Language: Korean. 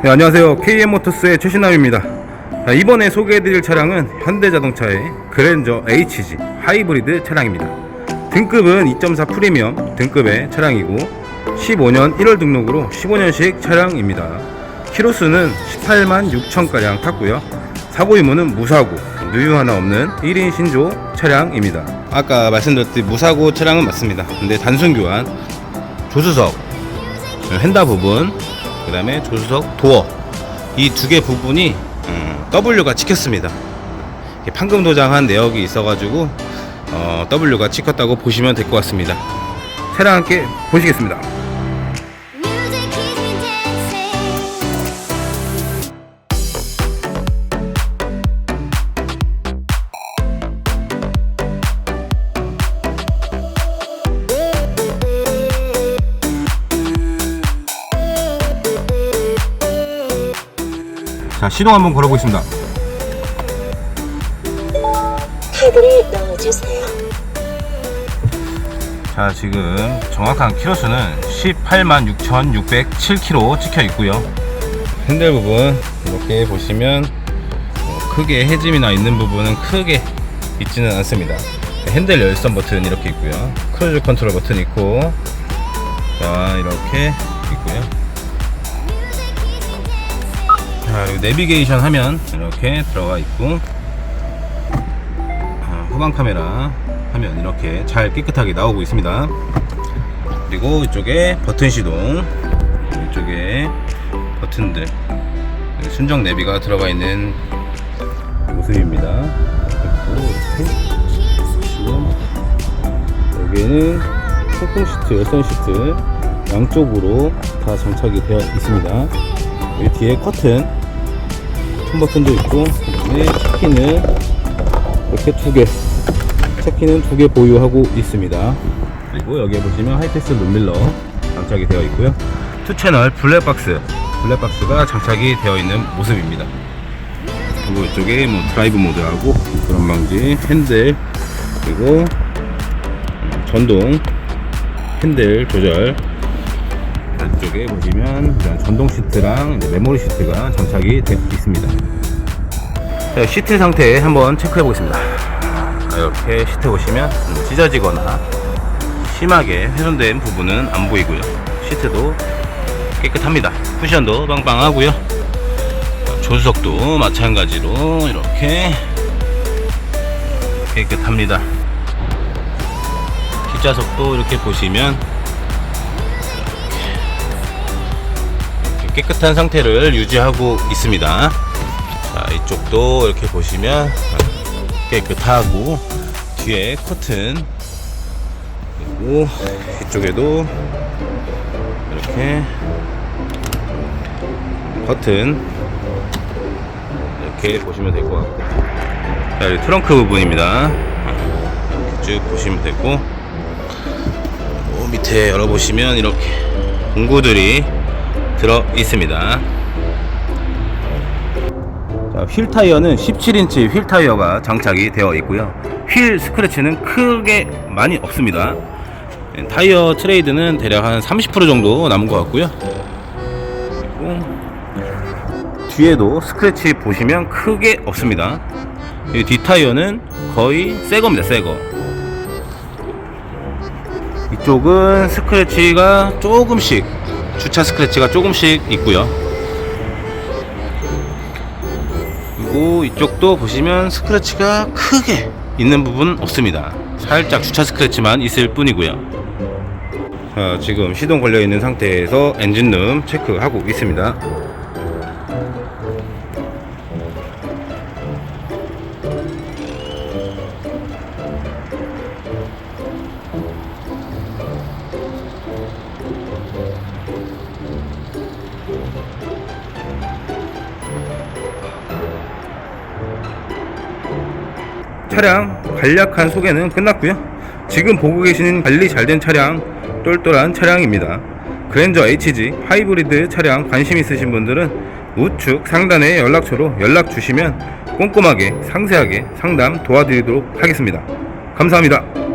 네, 안녕하세요. KM모터스의 최신남입니다. 자, 이번에 소개해드릴 차량은 현대자동차의 그랜저 HG 하이브리드 차량입니다. 등급은 2.4 프리미엄 등급의 차량이고 15년 1월 등록으로 15년식 차량입니다. 키로수는 18만 6천가량 탔고요. 사고 유무는 무사고, 누유 하나 없는 1인 신조 차량입니다. 아까 말씀드렸듯이 무사고 차량은 맞습니다. 근데 단순 교환, 조수석, 핸다 부분, 그 다음에 조수석 도어 이 두 개 부분이 음, W가 찍혔습니다. 판금 도장한 내역이 있어가지고 어, W가 찍혔다고 보시면 될 것 같습니다. 차량 함께 보시겠습니다. 자 시동 한번 걸어보겠습니다. 카드를 넣어주세요. 자 지금 정확한 키로수는 18만 6,607km 찍혀 있고요. 핸들 부분 이렇게 보시면 어, 크게 해짐이나 있는 부분은 크게 있지는 않습니다. 핸들 열선 버튼 이렇게 있고요. 크루즈 컨트롤 버튼 있고 자 이렇게 있고요. 자 그리고 내비게이션 화면 이렇게 들어가 있고 어, 후방 카메라 화면 이렇게 잘 깨끗하게 나오고 있습니다. 그리고 이쪽에 버튼 시동, 이쪽에 버튼들, 순정 내비가 들어가 있는 모습입니다. 여기에는 소품 시트, 열선 시트 양쪽으로 다 장착이 되어 있습니다. 여기 뒤에 커튼, 버튼도 있고, 그다음에 키는 이렇게 두 개. 차키는 두 개 보유하고 있습니다. 그리고 여기에 보시면 하이패스 룸밀러 장착이 되어 있고요. 투 채널 블랙박스, 블랙박스가 장착이 되어 있는 모습입니다. 그리고 이쪽에 뭐 드라이브 모드하고 그런 방지, 핸들, 그리고 음, 전동 핸들 조절. 이쪽에 보시면 이런 전동 시트랑 메모리 시트가 장착이 되어 있습니다. 자, 시트 상태 한번 체크해 보겠습니다. 이렇게 시트 보시면 좀 찢어지거나 심하게 훼손된 부분은 안 보이고요. 시트도 깨끗합니다. 쿠션도 빵빵하고요. 조수석도 마찬가지로 이렇게 깨끗합니다. 뒷좌석도 이렇게 보시면 깨끗한 상태를 유지하고 있습니다. 자, 이쪽도 이렇게 보시면 깨끗하고 뒤에 커튼 그리고 이쪽에도 이렇게 버튼 이렇게 보시면 될 것 같고. 자, 여기 트렁크 부분입니다. 쭉 보시면 되고. 요 밑에 열어보시면 이렇게 공구들이 들어 있습니다 자, 휠 타이어는 17인치 휠 타이어가 장착이 되어 있고요. 휠 스크래치는 크게 많이 없습니다. 네, 타이어 트레이드는 대략 한 30% 정도 남은 것 같고요. 그리고 뒤에도 스크래치 보시면 크게 없습니다. 이 뒷타이어는 거의 새 겁니다, 새 거. 이쪽은 스크래치가 조금씩, 주차 스크래치가 조금씩 있고요. 그리고 이쪽도 보시면 스크래치가 크게 있는 부분 없습니다. 살짝 주차 스크래치만 있을 뿐이고요. 자, 지금 시동 걸려 있는 상태에서 엔진룸 체크하고 있습니다. 차량 간략한 소개는 끝났고요. 지금 보고 계시는 관리 잘 된 차량, 똘똘한 차량입니다. 그랜저 HG 하이브리드 차량 관심 있으신 분들은 우측 상단의 연락처로 연락 주시면 꼼꼼하게 상세하게 상담 도와드리도록 하겠습니다. 감사합니다.